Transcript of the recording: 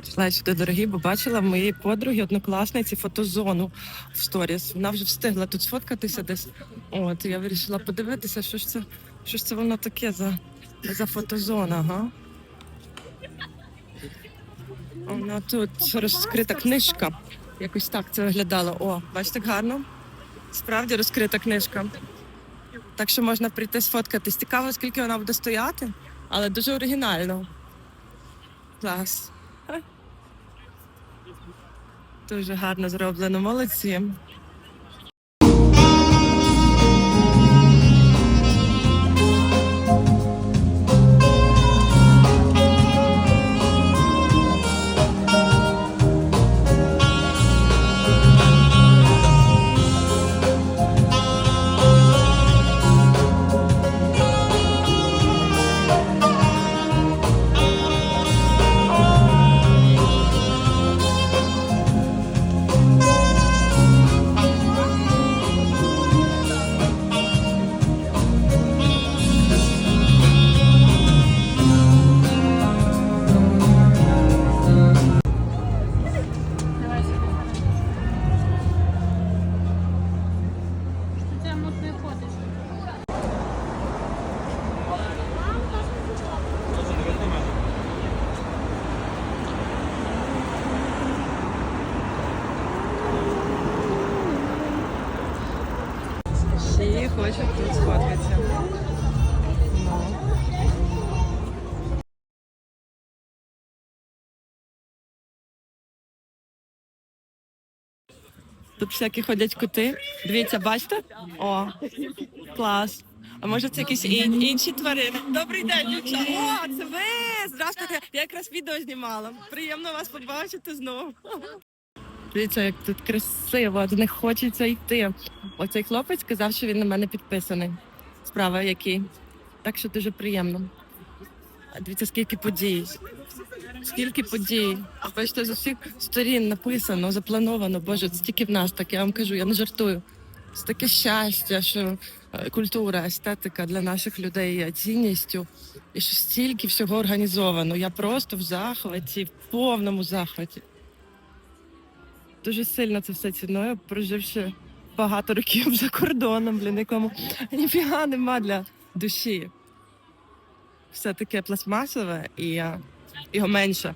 Прийшла сюди дорогі, бо бачила моєї подруги однокласниці фотозону в сторіс. Вона вже встигла тут сфоткатися десь. От я вирішила подивитися, що ж це, що ж це воно таке за, за фотозона, га? Вона тут розкрита книжка. Якось так це виглядало. О, бачите, гарно. Справді розкрита книжка. Так що можна прийти сфоткатись. Цікаво, скільки вона буде стояти, але дуже оригінально. Клас. Дуже гарно зроблено, молодці. Хочуть тут сфоткатися. Ну. Тут всякі ходять коти. Дивіться, бачите? О, клас. А може це якісь ін- інші тварини? Добрий день, дівчата. О, це ви! Здравствуйте. Я якраз відео знімала. Приємно вас побачити знову. Дивіться, як тут красиво, них хочеться йти. Оцей хлопець сказав, що він на мене підписаний. Справа який. Так що дуже приємно. А Дивіться, скільки подій. Скільки подій. Бачите, з усіх сторін написано, заплановано. Боже, це тільки в нас так, я вам кажу, я не жартую. Це таке щастя, що е, культура, естетика для наших людей є цінністю. І що стільки всього організовано. Я просто в захваті, в повному захваті. Дуже сильно це все ціную, проживши багато років за кордоном, блін, якому ніфіга нема для душі. Все таке пластмасове і його менше.